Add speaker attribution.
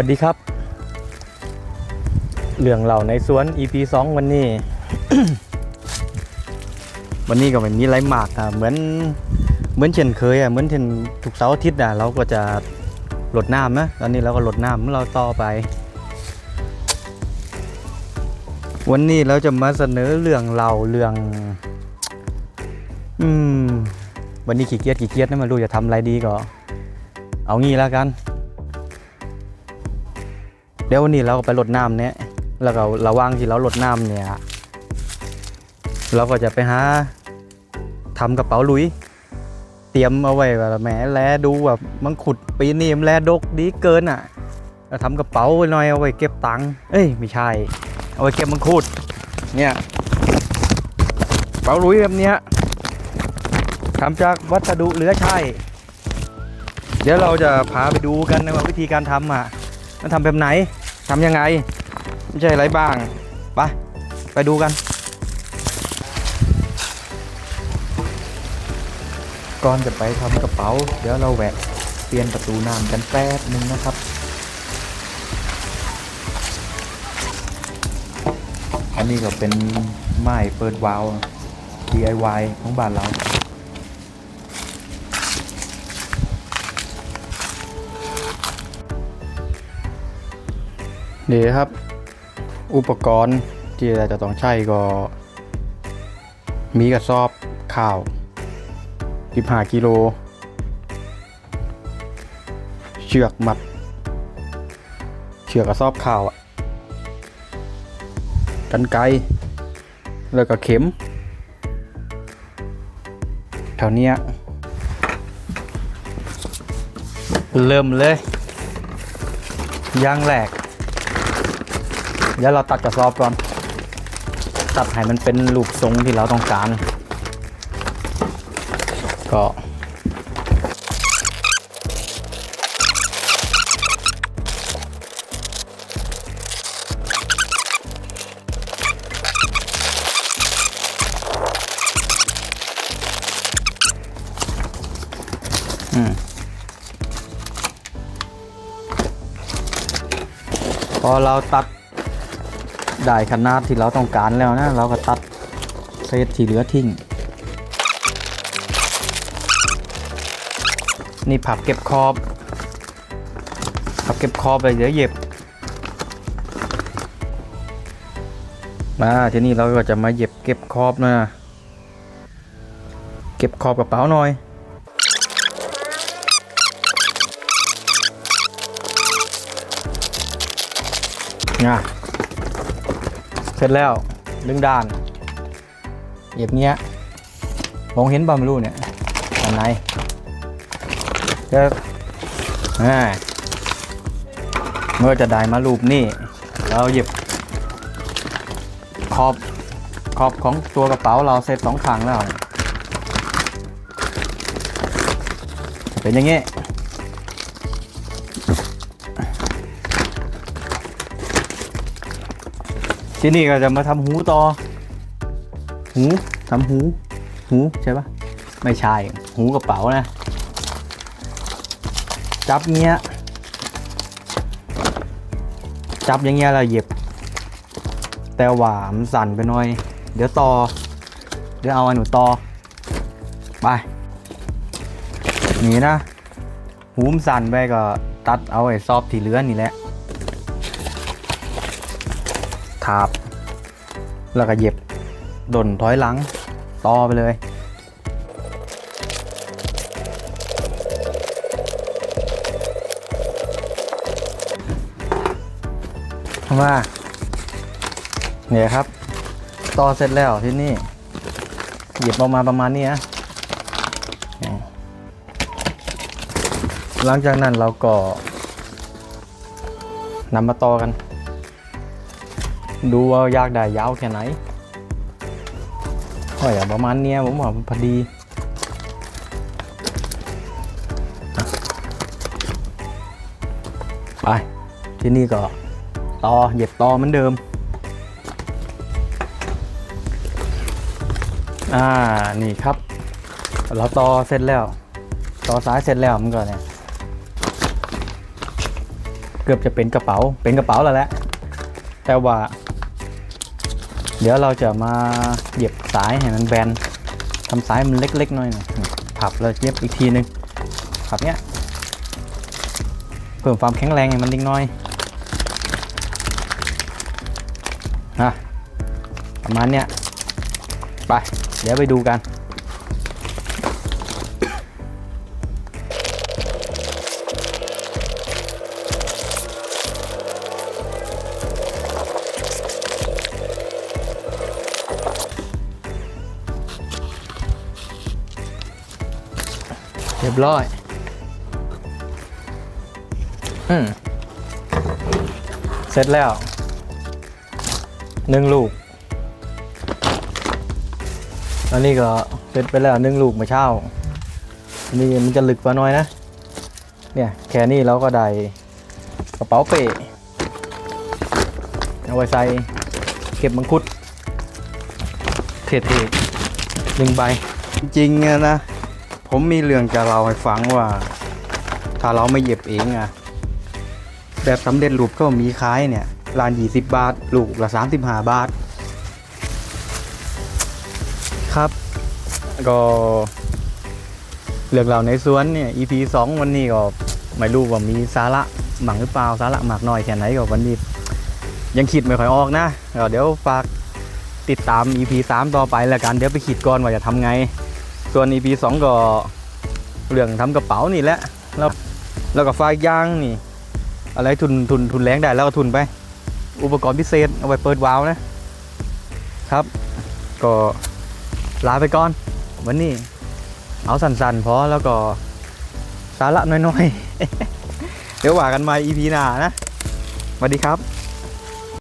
Speaker 1: วัสดีครับ เรื่องเหล่าในสวน EP 2 วันนี้ วันนี้ก็ไม่มีไรหมากอะเหมือนเหมือนเช่นเคยอะเหมือนเช่นทุกเสาร์อาทิตย์อะเราก็จะหลดน้ำนะตอนนี้เราก็หลดน้ำเราต่อไป วันนี้เราจะมาเสนอเรื่องเราเรื่อง อืมวันนี้ขี้เกียจขี้เกียจนะไมารู้จะทำอะไรดีก็ เอางี้แล้วกัน เดี๋ยววันนี้เราก็ไปรดน้ำเนี่ยแล้วก็ระว่างที่เรารดน้ำเนี่ย เราก็จะไปหาทำกระเป๋าลุย เตรียมเอาไว้ว่าแหมแลดูแบบมังขุดปีนี้มแลดกดีเกินอะเราทำกระเป๋าไว้หน่อยเอาไว้เก็บตังค์เอ้ยไม่ใช่ เอาไว้เก็บมังคุดเนี่ยกระเป๋าลุยแบบเนี้ยทำจากวัสดุเหลือใช้ เดี๋ยวเราจะพาไปดูกันนว่าวิธีการทำอะ มันทำแบบไหน ทำยังไง ไม่ใช่อะไรบ้าง ไป ไปดูกัน ก่อนจะไปทำกระเป๋า เดี๋ยวเราแหวะเปลี่ยนประตูน้ำกันแป๊บหนึงนะครับอันนี้ก็เป็นไม้เปิดวาล์ว DIY ของบ้านเรา นี่ครับ อุปกรณ์ที่เราจะต้องใช้ก็ มีกระสอบข้าว 15 กิโล เชือกมัด เชือกกระสอบข้าวกันไกแล้วก็เข็มแถวนี้เริ่มเลยย่างแรก เดี๋ยวเราตัดกระสอบก่อน ตัดให้มันเป็นรูปทรงที่เราต้องการ ก็อืมพอเราตัด ได้ขนาดที่เราต้องการแล้วนะ เราก็ตัดเศษที่เหลือทิ้ง นี่ผักเก็บขอบผักเก็บขอบไปเดี๋ยวเย็บมาทีนี้เราก็จะมาเย็บเก็บขอบนะเก็บขอบกระเป๋าหน่อยนะ เสร็จแล้วดึงด้านเย็บเนี้ยมองเห็นบ่ไม่รู้เนี่ยอันไหนเดี๋ยวอ่าเมื่อจะได้มารูปนี่เราหยิบขอบขอบของตัวกระเป๋าเราเสร็จสองข้างแล้ว เป็นอย่างงี้ ที่นี่ก็จะมาทำหูต่อ หูทำหู หูใช่ปะไม่ใช่ หูกระเป๋านะ จับเงี้ย จับอย่างเงี้ยเราเหย็บแต่หวามสั่นไปหน่อย เดี๋ยวต่อ เดี๋ยวเอาอันหนูต่อ ไป นี่นะ หูมสั่นไปก็ตัดเอาไอ้ซอบที่เหลือนี่แหละ ทาบ แล้วก็เย็บดนถอยหลัง ต่อไปเลยมาเนี่ยครับ ต่อเสร็จแล้วที่นี่ หยิบออกมาประมาณนี้นะหลังจากนั้นเราก็นำมาต่อกัน ดูว่าอยากได้ยาวแค่ไหนก็อย่างประมาณเนี้ยผมว่าพอดีไปที่นี่ก็ต่อเหยียบต่อเหมือนเดิม อ่า นี่ครับ เราต่อเสร็จแล้ว ต่อสายเสร็จแล้วมันก็เนี่ย เกือบจะเป็นกระเป๋า เป็นกระเป๋าแล้วแหละ แต่ว่า เดี๋ยวเราจะมาเหยียบสายให้มันแบนทำสายมันเล็กๆหน่อยนะนี่พับแล้วเย็บอีกทีนึงพับเนี้ยเพิ่มความแข็งแรงให้มันนิดหน่อยนะประมาณเนี้ยไป เดี๋ยวไปดูกัน ร้อยอืมเสร็จแล้วหนึ่งลูก อันนี้ก็เสร็จไปแล้วหนึ่งลูกมื่อเช้าอันนี้มันจะลึกกว่าน้อยนะ เนี่ยแค่นี้เราก็ได้กระเป๋าเป้เอาไว้ใส่เก็บมังคุดเท่ๆหนึ่งใบ จริงๆนะ ผมมีเรื่องจะเล่าให้ฟังว่า ถ้าเราไม่เย็บเองอะแบบสำเร็จรูปก็มีขายเนี่ยร้าน20บาท ลูกละ35บาท ครับ ก็เรื่องเราในสวนเนี่ย EP 2วันนี้ก็ไม่รู้ว่ามีสาระหมังหรือเปล่าสาระหมากน้อยแค่ไหนก็วันนี้ ยังคิดไม่ค่อยออกนะก็เดี๋ยวฝากติดตาม EP 3ต่อไปแล้วกันเดี๋ยวไปคิดก่อนว่าจะทำไง ส่วน EP 2ก็เรื่องทำกระเป๋านี่แหละแล้วแล้วก็ฝายางนี่ อะไรทุนทุนทุนแรงได้แล้วก็ทุนไป อุปกรณ์พิเศษเอาไว้เปิดวาล์วนะครับ ก็ลาไปก่อน วันนี้ เอาสั้นๆพอแล้วก็สาระน้อยๆ เดี๋ยวว่ากันใหม่ EP หน้านะสวัสดีครับ